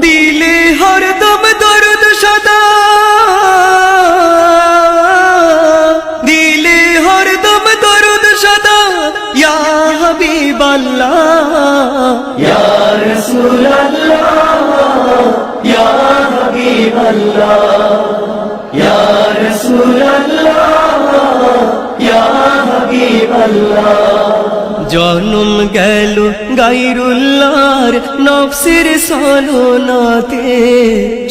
দিলে হরদম দরদ সদা। দিলে হরদম দরদ সদা। ইয়া হাবিব আল্লাহ ইয়া রাসূল জনম গেল গাইরুল্লাহর নফসের সলনাতে।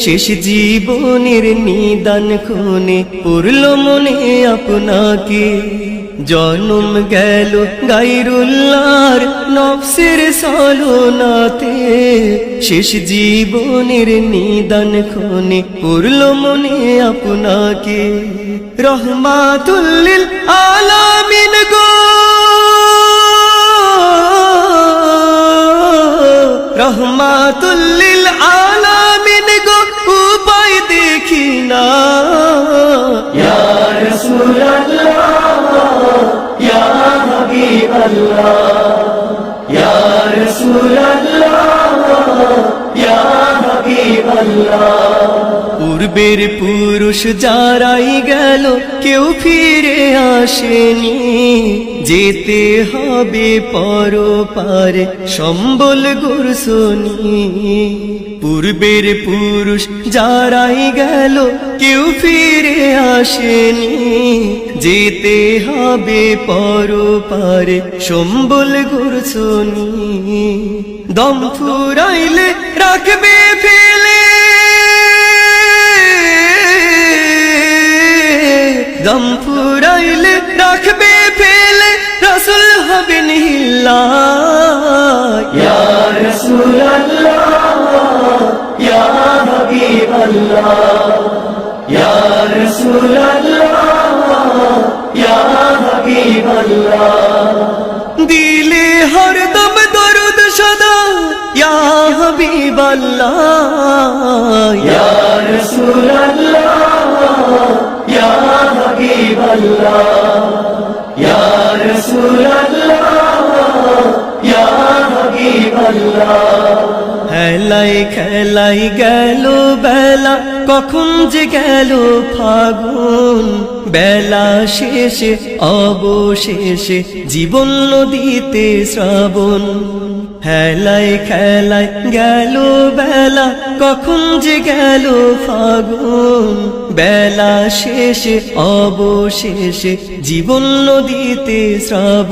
শেষ জীবনের নিদান খুনে পড়ল মনে আপনাকে। জনম গেল গাইরুল্লাহর নফসের সলনাতে। শেষ জীবনের নিদান খুনে পড়ল মনে আপনাকে। রহমাতুল্লিল আলামিন গো। রহমাতুল্লিল আলামিন গো উপায় দেখি না। ইয়া রাসূলুল্লাহ ইয়া হাবিবাল্লাহ ইয়া রাসূলুল্লাহ ইয়া হাবিবাল্লাহ। পূর্বের পুরুষ যারাই গেল, কেউ ফিরে আসেনি। যেতে হবে পর পারে সম্বল গুরসনি। পূর্বের পুরুষ যারাই গেল, কেউ ফিরে আসেনি। যেতে হবে পর পারে সম্বল গুরসনি। দম ফুরাইলে রাখবে ফেলে দম ফুরাইলে রাখবে ফেলে রসুল হবে নিহিল্লা রসুল হাবিব আল্লাহ রসুল হাবিব আল্লাহ দিলে হরদম দরুদ সদা ইয়া হাবিব আল্লাহ ইয়া রসুল আল্লাহ হেলাই খেলাই গেল বেলা, কখন যে গেল ফাগুন। বেলা শেষে, অবশেষে জীবন নদীতে শ্রাবণ। হেলাই খেলাই গেল বেলা, কখন যে গেল ফাগুন। বেলা শেষে, অবশেষে জীবন নদীতে শ্রাব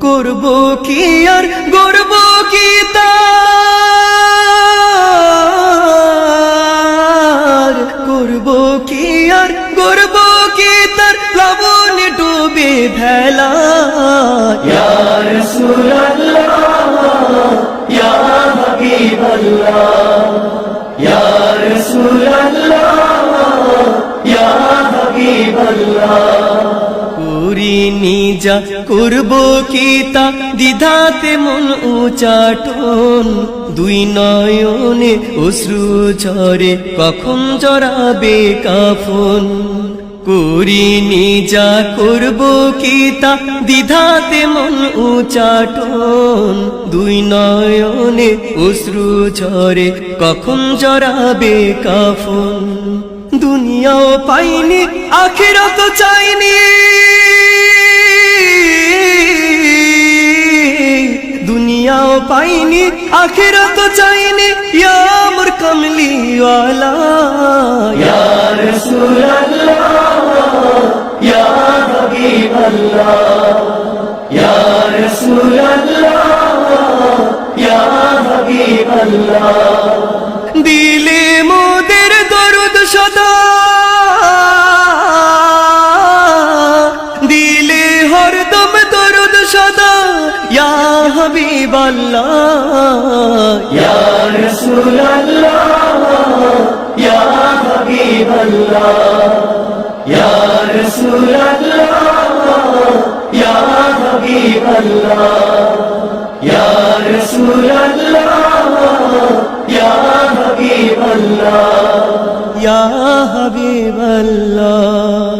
করব কি আর গর্ব কি করব কি আর গর্ব কি তার? প্লাবন ডুবে ভেলা। ইয়া রাসূলুল্লাহ, ইয়া নিজা করব কি তা? দ্বিধাতে মন উচাটন, দুই নয়নে অশ্রু ঝরে, কখন জড়াবে কাফন? করি নিজা করব কি তা? দ্বিধাতে মন উচাটন, দুই নয়নে অশ্রু ঝরে, কখন জড়াবে কাফন? দুনিয়াও পাইনি আখিরাত চাইনি। পাইনি আখিরাত চাইনি ইয়া মোর কমলি ওয়ালা ইয়া রাসূলুল্লাহ ইয়া হাবিবাল্লাহ ইয়া রাসূলুল্লাহ ইয়া হাবিবাল্লাহ। দিলে মোদের দরুদ সদা। দিলে হরদম দরুদ সদা ইয়া হাবিবাল্লাহ। ইয়া রাসূলুল্লাহ ইয়া হাবিবাল্লাহ। ইয়া রাসূলুল্লাহ ইয়া হাবিবাল্লাহ। ইয়া রাসূলুল্লাহ ইয়া হাবিবাল্লাহ। ইয়া হাবিবাল্লাহ।